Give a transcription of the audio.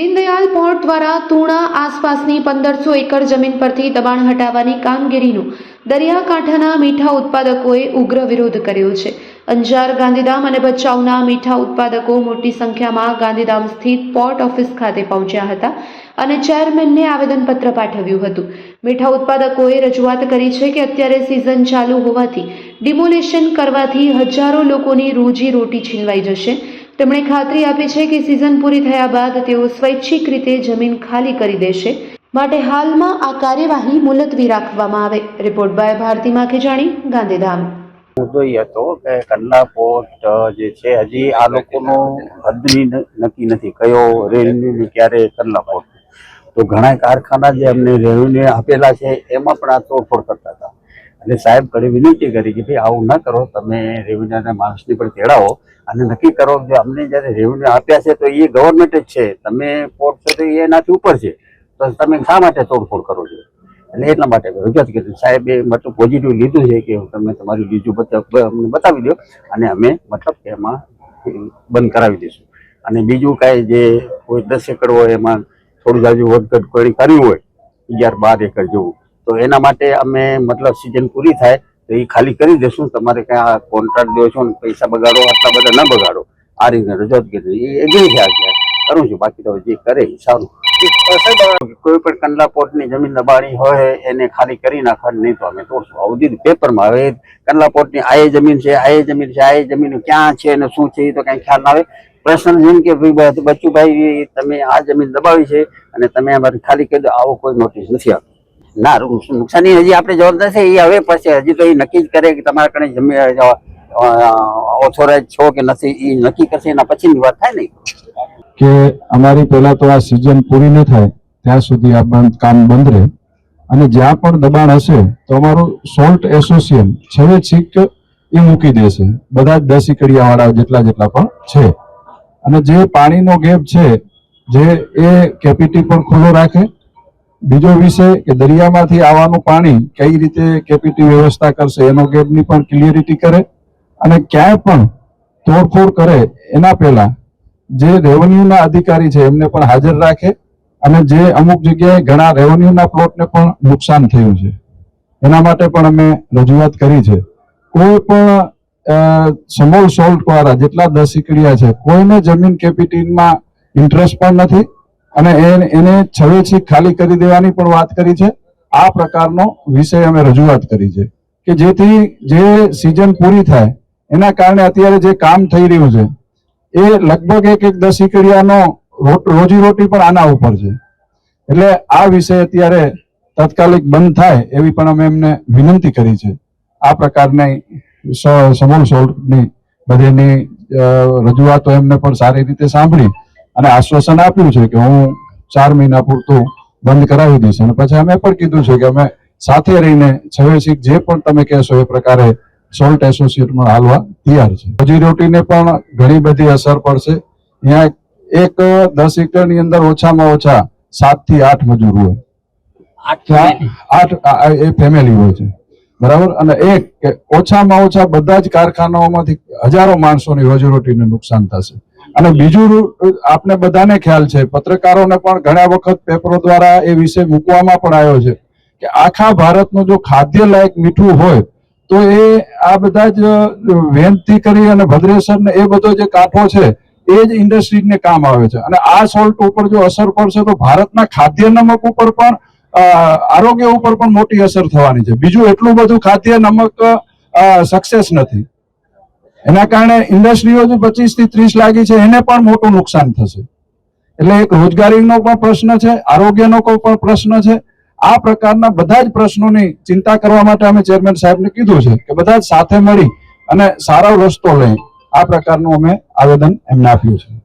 Deendayal port દ્વારા તુણા આસપાસની પંદરસો એકર જમીન પરથી દબાણ હટાવવાની કામગીરીનો દરિયાકાંઠાના મીઠા ઉત્પાદકોએ ઉગ્ર વિરોધ કર્યો છે. અંજાર, ગાંધીધામ અને ભચાઉના મીઠા ઉત્પાદકો મોટી સંખ્યામાં ગાંધીધામ સ્થિત પોર્ટ ઓફિસ ખાતે પહોંચ્યા હતા અને ચેરમેનને આવેદનપત્ર પાઠવ્યું હતું. મીઠા ઉત્પાદકોએ રજૂઆત કરી છે કે અત્યારે સિઝન ચાલુ હોવાથી ડિમોલેશન કરવાથી હજારો લોકોની રોજી રોટી છીનવાઈ જશે. તેમણે ખાતરી આપી છે કે સિઝન પૂરી થયા બાદ તેઓ સ્વૈચ્છિક રીતે જમીન ખાલી કરી દેશે. માટે હાલમાં આ કાર્યવાહી મુલતવી રાખવામાં આવે. Report by Bharati Makhijani, Gandhidham. મુદ્દો એ હતો કે કંડલા પોર્ટ જે છે, હજી આ લોકોનો હદની નક્કી નથી કયો રેવન્યુ ક્યારે કંડલા પોર્ટ. તો ઘણા કારખાના જે અમને રેવન્યુ આપેલા છે, એમાં પણ આ તોડફોડ કરતા અને સાહેબ કડી વિનંતી કરી કે ભાઈ આવું ન કરો, તમે રેવન્યુના માણસની પણ તેડાવો અને નક્કી કરો કે અમને જ્યારે રેવન્યુ આપ્યા છે તો એ ગવર્મેન્ટ જ છે. તમે પોર્ટ છો તો એ એનાથી ઉપર છે. તો તમે શા માટે તોડફોડ કરો છો? એટલે એટલા માટે રજૂઆત કરી સાહેબે મતલબ પોઝિટિવ લીધું છે કે તમે તમારી બીજું બતા- અમને બતાવી દો અને અમે મતલબ કે એમાં બંધ કરાવી દઈશું. અને બીજું કાંઈ જે કોઈ દસ એકડ હોય એમાં થોડું જાજુ વધઘટ કોઈ કર્યું હોય અગિયાર બાર એકર જેવું. તો એના માટે અમે મતલબ સિઝન પૂરી થાય તો એ ખાલી કરી દેશું. તમારે ક્યાં આ કોન્ટ્રાક્ટ દો છો ને પૈસા બગાડો આટલા બધા ના બગાડો. આ રીતે રજૂઆત કરી. એ એગ્રી થયા છે કરું છું. બાકી તો જે કરે એ સારું. કોઈ પણ કંડલા પોર્ટની જમીન દબાણી હોય એને ખાલી કરી નાખવાની નહીં તો અમે તોડશું. આવું દીધું પેપરમાં હવે કંડલા પોર્ટની આ જમીન છે આ જમીન છે આ જમીન ક્યાં છે અને શું છે એ તો કઈ ખ્યાલ ના આવે. પ્રશ્ન જેમ કે ભાઈ બચ- બચ્ચુભાઈ તમે આ જમીન દબાવી છે અને તમે અમારી ખાલી કરી દો. આવો કોઈ નોટિસ નથી આપતો ના, નુકસ- નુકસાની હજી આપણે જવાબદાર છે, એ હવે પછી હજી તો એ નક્કી જ કરે કે તમારા કણે જમીન ઓથોરાઇઝ છો કે નથી, એ નક્કી કરશે, એના પછીની વાત થાય ને. કે અમારી પહેલા તો આ સિઝન પૂરી ન થાય, ત્યાં સુધી આ કામ બંધ રહે. અને જ્યાં પણ દબાણ હશે, તો અમારું સોલ્ટ એસોસિએશન છેવે છીક એ મૂકી દેશે. બધા જ દસ વાળા જેટલા જેટલા પણ છે. અને જે પાણીનો ગેપ છે, જે એ કેપીટી પણ ખુલ્લો રાખે બીજો વિષય કે દરિયામાંથી આવવાનું પાણી કઈ રીતે કેપીટી વ્યવસ્થા કરશે, એનો ગેપની પણ ક્લિયરિટી કરે અને ક્યાંય પણ તોડફોડ કરે એના પહેલા જે રેવન્યુના અધિકારી છે એમને પણ હાજર રાખે અને જે અમુક જગ્યાએ ઘણા રેવન્યુના પ્લોટને પણ નુકસાન થયું છે. એના માટે પણ અમે રજૂઆત કરી છે. કોઈ પણ સમોલ સોલ્ટ વાળા જેટલા દસ એકડિયા છે, કોઈને જમીન કેપિટલમાં ઇન્ટરેસ્ટ પણ નથી. અને એને છવેછી ખાલી કરી દેવાની પણ વાત કરી છે. આ પ્રકારનો વિષય અમે રજૂઆત કરી છે કે જેથી જે સિઝન પૂરી થાય, એના કારણે અત્યારે જે કામ થઈ રહ્યું છે, એ લગભગ એક એક દસ એકડિયાનો રોજી રોટી પણ આના ઉપર છે. એટલે આ વિષય અત્યારે તાત્કાલિક બંધ થાય એવી પણ અમે એમને વિનંતી કરી છે. આ પ્રકારની સમૂહ સોલ્ટની બધીની રજૂઆતો એમને પણ સારી રીતે સાંભળી અને આશ્વાસન આપ્યું છે કે હું ચાર મહિના પૂરતું બંધ કરાવી દઈશ. અને પછી અમે પણ કીધું છે કે અમે સાથે રહીને છવેશીક જે પણ તમે કહેશો એ પ્રકારે સોલ્ટ એસોસિએટમાં હાલવા તૈયાર છે. રોજી રોટીને પણ ઘણી બધી અસર પડશે. અહીંયા એક દસ હેક્ટરની અંદર ઓછામાં ઓછા સાતથી આઠ મજૂર હોય. આઠ એ ફેમિલી હોય છે. બરાબર? અને એક કે ઓછામાં ઓછા બધા જ કારખાનાઓમાંથી હજારો માણસોની રોજીરોટીને નુકસાન થશે. અને બીજું આપને બધાને ખ્યાલ છે, પત્રકારોને પણ ઘણા વખત પેપરો દ્વારા એ વિષય મૂકવામાં પણ આવ્યો છે કે આખા ભારતનું જો ખાદ્ય લાયક મીઠું હોય, તો એ આ બધા જ વેનથી કરી અને ભદ્રેસરને એ બધો જે કાંઠો છે, એ જ ઇન્ડસ્ટ્રીઝને કામ આવે છે. અને આ સોલ્ટ ઉપર જો અસર પડશે, તો ભારતના ખાદ્ય નમક ઉપર પણ આરોગ્ય ઉપર પણ મોટી અસર થવાની છે. બીજું એટલું બધું ખાદ્ય નમક સક્સેસ નથી. એના કારણે ઇન્ડસ્ટ્રીઓ જે પચીસથી ત્રીસ લાગી છે, એને પણ મોટું નુકસાન થશે. એટલે એક રોજગારીનો પણ પ્રશ્ન છે, આરોગ્યનો કોઈ પણ પ્રશ્ન છે. આ પ્રકારના બધા જ પ્રશ્નોની ચિંતા કરવા માટે અમે ચેરમેન સાહેબને કીધું છે કે બધા જ સાથે મળી અને સારો રસ્તો લઈ આ પ્રકારનું અમે આવેદન એમને આપ્યું છે.